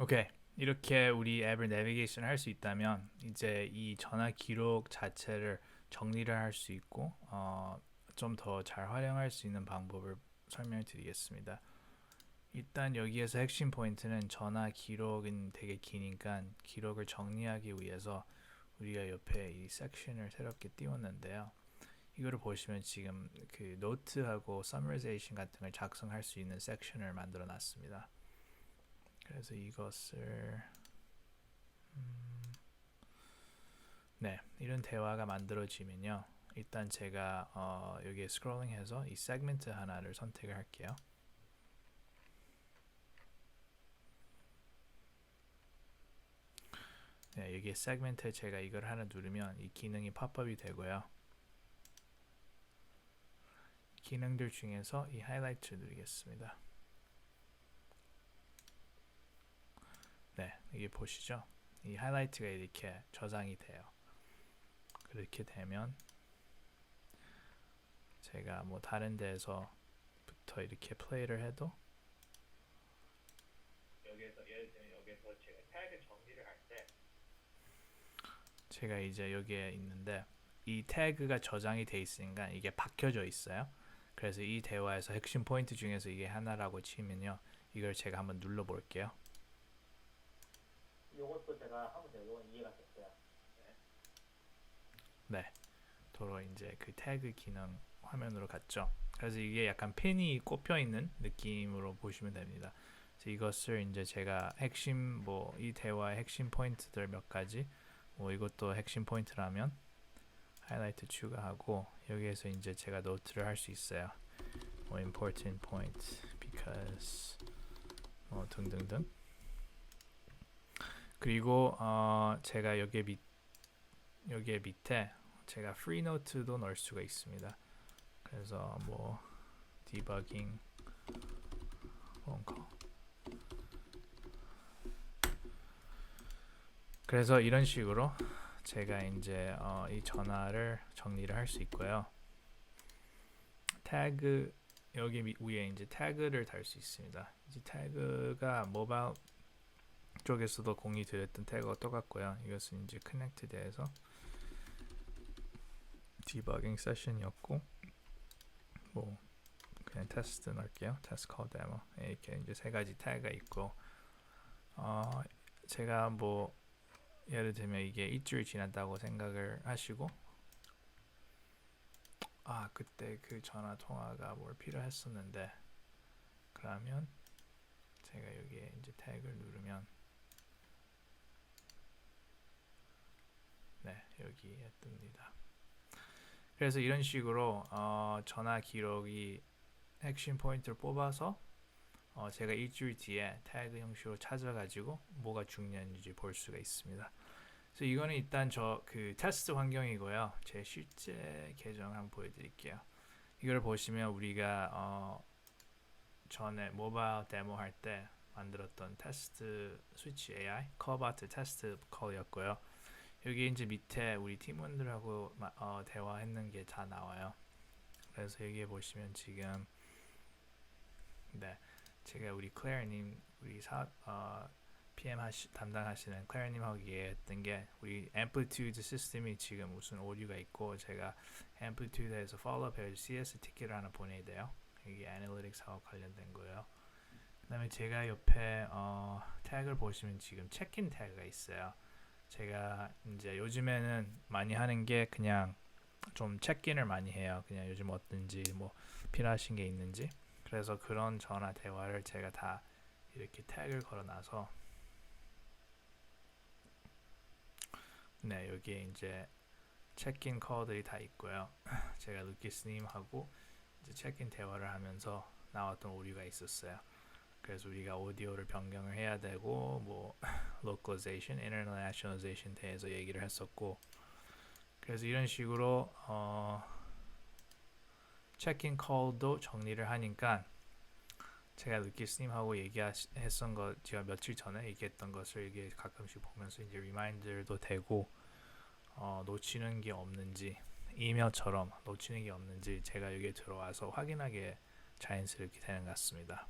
오케이. 이렇게 우리 앱을 내비게이션 할수 있다면 이제 이 전화 기록 자체를 정리를 할 수 있고 어, 좀 더 잘 활용할 수 있는 방법을 설명을 드리겠습니다. 일단 여기에서 핵심 포인트는 전화 기록은 되게 기니까 기록을 정리하기 위해서 우리가 옆에 이 섹션을 새롭게 띄웠는데요. 이거를 보시면 지금 그 노트하고 summarization 같은 걸 작성할 수 있는 섹션을 만들어 놨습니다. 그래서 이것을 음, 네 이런 대화가 만들어지면요. 일단 제가 어, 여기에 스크롤링해서 이 세그멘트 하나를 선택을 할게요. 네 여기에 세그멘트에 제가 이걸 하나 누르면 이 기능이 팝업이 되고요. 기능들 중에서 이 하이라이트를 누르겠습니다 네, 이게 보시죠. 이 하이라이트가 이렇게 저장이 돼요. 그렇게 되면 제가 뭐 다른 데에서부터 이렇게 플레이를 해도 여기에서 예를 들면 여기에서 제가 태그 정리를 할 때 제가 이제 여기에 있는데 이 태그가 저장이 돼 있으니까 이게 박혀져 있어요. 그래서 이 대화에서 핵심 포인트 중에서 이게 하나라고 치면요. 이걸 제가 한번 눌러 볼게요. 요것도 제가 하면서 요건 이해가 됐어요. 도로 이제 그 태그 기능 화면으로 갔죠. 그래서 이게 약간 펜이 꼽혀 있는 느낌으로 보시면 됩니다. 이것을 이제 제가 핵심 뭐 이 대화의 핵심 포인트들 몇 가지 뭐 이것도 핵심 포인트라면 하이라이트 추가하고 여기에서 이제 제가 노트를 할 수 있어요. 뭐 important point because 뭐 등등등. 그리고 어 제가 여기에 밑 여기에 밑에 제가 프리 노트도 넣을 수가 있습니다. 그래서 뭐 디버깅 폰콜 그래서 이런 식으로 제가 이제 어, 이 전화를 정리를 할 수 있고요. 태그 여기 미- 위에 이제 태그를 달 수 있습니다. 이제 태그가 모바일 쪽에서도 공유 드렸던 태그가 똑같고요. 이것은 이제 커넥트드해서 디버깅 세션이었고 뭐 그냥 테스트 넣을게요. 테스트 콜 데모 이렇게 이제 세 가지 태그가 있고 어 제가 뭐 예를 들면 이게 일주일 지났다고 생각을 하시고 아 그때 그 전화 통화가 뭘 필요했었는데 그러면 제가 여기에 이제 태그를 누르면 네 여기에 뜹니다. 그래서 이런 식으로 어, 전화 기록이 핵심 포인트를 뽑아서 어, 제가 일주일 뒤에 태그 형식으로 찾아가지고 뭐가 중요한지 볼 수가 있습니다. 그래서 이거는 일단 저 그 테스트 환경이고요. 제 실제 계정 한번 보여드릴게요. 이걸 보시면 우리가 어, 전에 모바일 데모 할 때 만들었던 테스트 스위치 AI 커바트 테스트 컬이었고요. 여기 이제 밑에 우리 팀원들하고 마- 어, 대화했는 게 다 나와요. 그래서 여기에 보시면 지금 네 제가 우리 클레어님 우리 사 어, PM 하시, 담당하시는 클레어님하고 얘기했던 게 우리 앰플리튜드 시스템이 지금 무슨 오류가 있고 제가 앰플리튜드에서 follow-up CS 티켓을 하나 보내야 돼요. 이게 애널리틱스하고 관련된 거예요. 그 다음에 제가 옆에 어, 태그를 보시면 지금 체크인 태그가 있어요. 제가 이제 요즘에는 많이 하는 게 그냥 좀 체크인을 많이 해요. 그냥 요즘 어떤지 뭐 필요하신 게 있는지. 그래서 그런 전화 대화를 제가 다 이렇게 태그를 걸어놔서 네 여기에 이제 체크인 컬들이 다 있고요. 제가 루키스님하고 이제 체크인 대화를 하면서 나왔던 오류가 있었어요. 그래서 우리가 오디오를 변경을 해야 되고 뭐 localization, internationalization 대해서 얘기를 했었고 그래서 이런 식으로 어 체크인 콜도 정리를 하니까 제가 루키스님하고 얘기했던 거 제가 며칠 전에 얘기했던 것을 이게 가끔씩 보면서 이제 리마인드도 되고 어, 놓치는 게 없는지 이메일처럼 놓치는 게 없는지 제가 여기에 들어와서 확인하게 자연스럽게 되는 것 같습니다.